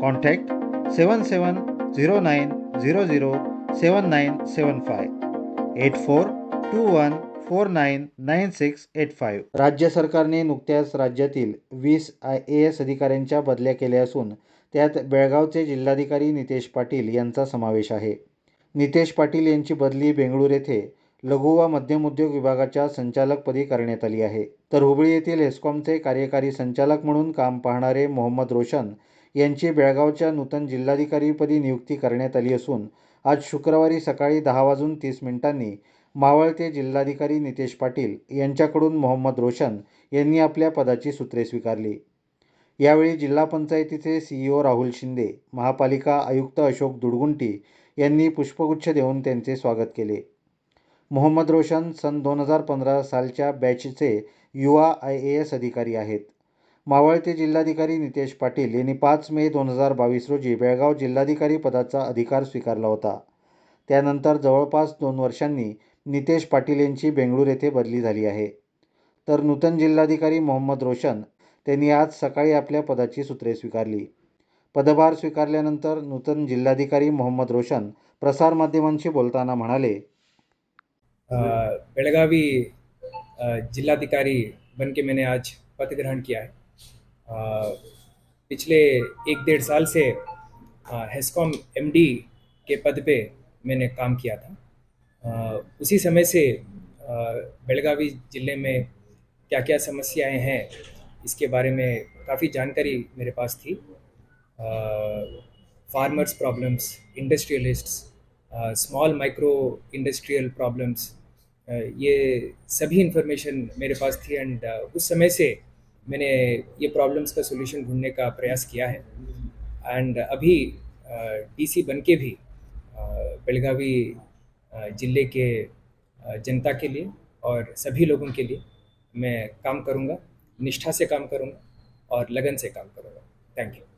Contact seven seven zero nine zero zero seven nine seven five eight four two one four nine nine six eight five राज्य सरकारने नुकत्याच राज्यातील वीस I A S अधिकाऱ्यांच्या बदल्या केल्या असून त्यात बेळगावचे जिल्हाधिकारी नितेश पाटील यांचा समावेश आहे नितेश पाटील यांची बदली बेंगळूर येथे लघु व मध्यम उद्योग विभागाच्या संचालकपदी करण्यात आली आहे तर हुबळी येथील हेस्कॉमचे कार्यकारी संचालक म्हणून काम पाहणारे मोहम्मद रोशन यांची बेळगावच्या नूतन जिल्हाधिकारीपदी नियुक्ती करण्यात आली असून आज शुक्रवारी सकाळी दहा वाजून तीस मिनिटांनी मावळते जिल्हाधिकारी नितेश पाटील यांच्याकडून मोहम्मद रोशन यांनी आपल्या पदाची सूत्रे स्वीकारली यावेळी जिल्हा पंचायतीचे सीईओ राहुल शिंदे महापालिका आयुक्त अशोक दुडगुंटी यांनी पुष्पगुच्छ देऊन त्यांचे स्वागत केले मोहम्मद रोशन सन दोन हजार पंधरा सालच्या बॅचचे युवा आय ए एस अधिकारी आहेत मावळते जिल्हाधिकारी नितेश पाटील यांनी पाच मे दोन हजार बावीस रोजी बेळगाव जिल्हाधिकारी पदाचा अधिकार स्वीकारला होता त्यानंतर जवळपास दोन वर्षांनी नितेश पाटील यांची बेंगळूर येथे बदली झाली आहे तर नूतन जिल्हाधिकारी मोहम्मद रोशन त्यांनी आज सकाळी आपल्या पदाची सूत्रे स्वीकारली पदभार स्वीकारल्यानंतर नूतन जिल्हाधिकारी मोहम्मद रोशन प्रसारमाध्यमांशी बोलताना म्हणाले बेळगावी जिल्हाधिकारी बनके मेने मैंने आज पदग्रहण किया है पिछले एक डेढ़ साल से हेस्कॉम एमडी के पद पे मैंने काम किया था उसी समय से बेलगावी ज़िले में क्या क्या समस्याएं हैं इसके बारे में काफ़ी जानकारी मेरे पास थी farmers problems industrialists small micro industrial problems ये सभी इंफॉर्मेशन मेरे पास थी एंड uh, उस समय से मैंने ये प्रॉब्लम्स का सोल्यूशन ढूंढने का प्रयास किया है एंड अभी डीसी बन के भी बेलगावी ज़िले के जनता के लिए और सभी लोगों के लिए मैं काम करूँगा निष्ठा से काम करूँगा और लगन से काम करूँगा थैंक यू